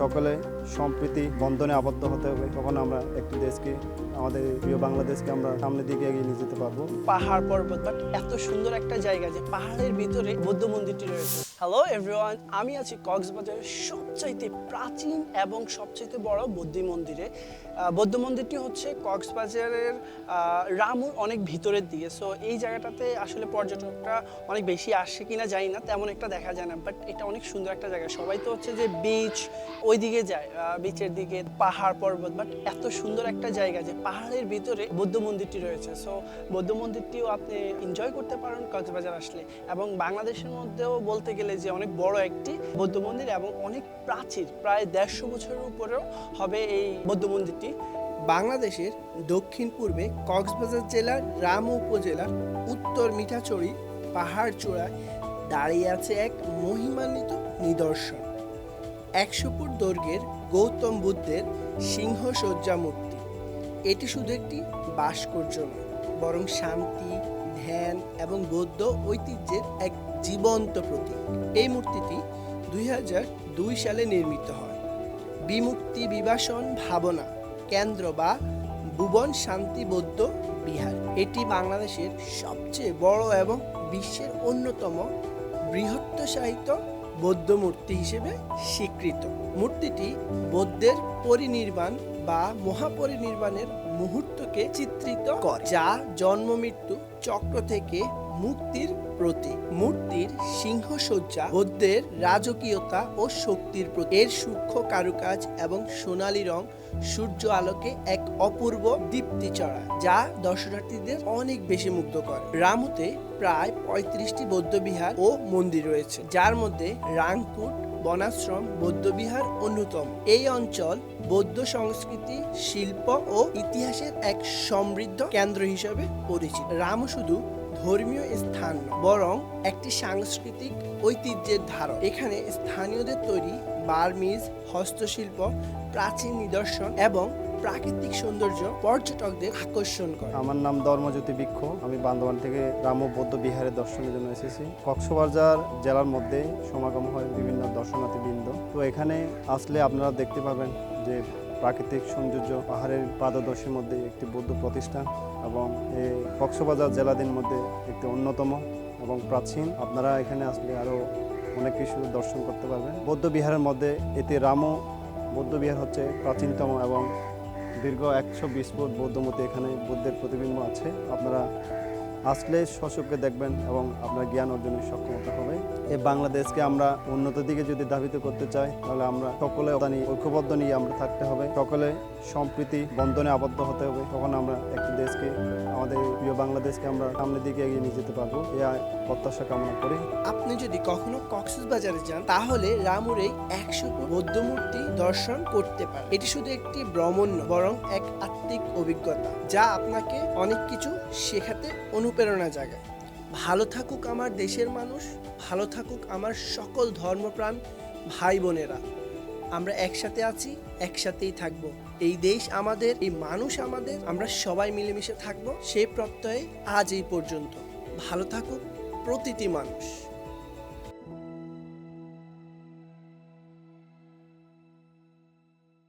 সকলে সম্প্রীতি বন্ধনে আবদ্ধ হতে হবে। তখন আমরা একটি দেশকে, আমাদের প্রিয় বাংলাদেশকে আমরা সামনের দিকে এগিয়ে নিয়ে যেতে পারব। পাহাড় পর্বত, বাট এত সুন্দর একটা জায়গা যে পাহাড়ের ভিতরে বৌদ্ধ মন্দিরটি রয়েছে। হ্যালো এভরিওয়ান আমি আছি কক্সবাজারের সবচাইতে প্রাচীন এবং সবচাইতে বড় বৌদ্ধ মন্দিরে। বৌদ্ধ মন্দিরটি হচ্ছে কক্সবাজারের রামুর অনেক ভিতরের দিকে। সো এই জায়গাটাতে আসলে পর্যটকরা অনেক বেশি আসে কিনা জানি না, তেমন একটা দেখা যায় না বাট এটা অনেক সুন্দর একটা জায়গা। সবাই তো হচ্ছে যে বিচ ওই দিকে যায় বিচের দিকে, পাহাড় পর্বত বাট এত সুন্দর একটা জায়গা যে পাহাড়ের ভিতরে বৌদ্ধ মন্দিরটি রয়েছে। সো বৌদ্ধ মন্দিরটিও আপনি এনজয় করতে পারেন কক্সবাজার আসলে। এবং বাংলাদেশের মধ্যেও বলতে গেলে যে অনেক বড় একটি বৌদ্ধ মন্দির এবং অনেক প্রাচীর, প্রায় দেড়শো বছরের উপরেও হবে এই বৌদ্ধ মন্দিরটি। বাংলাদেশের দক্ষিণ পূর্বে কক্সবাজার জেলার রাম উপজেলার উত্তর মিঠাচড়ি পাহাড় চূড়ায় দাঁড়িয়ে আছে এক মহিমান্বিত নিদর্শন। একশো ফুট দৈর্ঘ্যের গৌতম বুদ্ধের সিংহ সজ্জা মূর্তি। এটি শুধু একটি ভাস্কর্য নয়, বরং শান্তি, ধ্যান এবং বৌদ্ধ ঐতিহ্যের এক জীবন্ত প্রতীক। এই মূর্তিটি দুই দুই সালে নির্মিত হয়। বিমুক্তি বিভাসন ভাবনা, কেন্দ্র বা ভুবন শান্তি বৌদ্ধ বিহার। এটি বাংলাদেশের সবচেয়ে বড় এবং বিশ্বের অন্যতম বৃহত্তসাহিত বৌদ্ধ মূর্তি হিসেবে স্বীকৃত। মূর্তিটি বৌদ্ধের পরিনির্বাণ বা মহাপরিনির্বাণের মুহূর্তকে চিত্রিত করে, যা জন্ম মৃত্যু চক্র থেকে মুক্তির প্রতীক। মূর্তির সিংহসজ্জা, বৌদ্ধের রাজকীয়তা ও শক্তির প্রতীক। এর সূক্ষ্ম কারুকাজ এবং সোনালী রং সূর্য আলোকে এক অপূর্ব দীপ্তি চড়ায় যা দর্শনার্থীদের অনেক বেশি মুগ্ধ করে। রামুতে প্রায় পঁয়ত্রিশটি বৌদ্ধবিহার ও মন্দির রয়েছে, যার মধ্যে রাংকুট বনাশ্রম, বৌদ্ধবিহার অন্যতম। এই অঞ্চল বৌদ্ধ সংস্কৃতি, শিল্প ও ইতিহাসের এক সমৃদ্ধ কেন্দ্র হিসেবে পরিচিত। রাম শুধু ধর্মীয় স্থান বরং একটি সাংস্কৃতিক ঐতিহ্যের ধারক। এখানে স্থানীয়দের তৈরি বার্মিজ, হস্তশিল্প, প্রাচীন নিদর্শন এবং প্রাকৃতিক সৌন্দর্য পর্যটকদের আকর্ষণ করে। আমার নাম ধর্মজ্যোতি বৃক্ষ। আমি বান্দরবান থেকে রাম বৌদ্ধ বিহারের দর্শনের জন্য এসেছি। কক্সবাজার জেলার মধ্যে সমাগম হয় বিভিন্ন দর্শনার্থী বৃন্দ তো এখানে আসলে আপনারা দেখতে পাবেন যে প্রাকৃতিক সৌন্দর্য, পাহাড়ের পাদদর্শের মধ্যে একটি বৌদ্ধ প্রতিষ্ঠান এবং এই কক্সবাজার জেলাদের মধ্যে একটি অন্যতম এবং প্রাচীন। আপনারা এখানে আসলে আরও অনেক কিছু দর্শন করতে পারবেন। বৌদ্ধ বিহারের মধ্যে এতে রামও, বৌদ্ধ বিহার হচ্ছে প্রাচীনতম এবং দীর্ঘ একশো বিশ ফুট বৌদ্ধমূর্তি এখানে বুদ্ধের প্রতিবিম্ব আছে। আপনারা আসলে সচক্ষে দেখবেন এবং আপনার জ্ঞান অর্জনের সক্ষমতা হবে। এই বাংলাদেশকে আমরা উন্নত দিকে যদি ধাবিত করতে চাই, তাহলে আমরা সকলে ঐক্যবদ্ধ নিয়ে আমরা থাকতে হবে। সকলে সম্প্রীতি বন্ধনে আবদ্ধ হতে হবে। তখন আমরা একটি দেশকে, আমাদের প্রিয় বাংলাদেশকে আমরা সামনের দিকে এগিয়ে নিয়ে যেতে পারব। এই প্রত্যাশা কামনা করি। আপনি যদি কখনো কক্সবাজারে যান, তাহলে রামুর একশো বৌদ্ধ মূর্তি দর্শন করতে পারেন। এটি শুধু একটি ভ্রমণ বরং এক আত্মিক অভিজ্ঞতা, যা আপনাকে অনেক কিছু শেখাতে অনুপ্রেরণা জাগায়। ভালো থাকুক আমার দেশের মানুষ, ভালো থাকুক আমার সকল ধর্মপ্রাণ ভাই বোনেরা। আমরা একসাথে আছি, একসাথেই থাকব। এই দেশ আমাদের, এই মানুষ আমাদের, আমরা সবাই মিলেমিশে থাকব সেই প্রত্যয়ে আজ এই পর্যন্ত। ভালো থাকুক প্রতিটি মানুষ।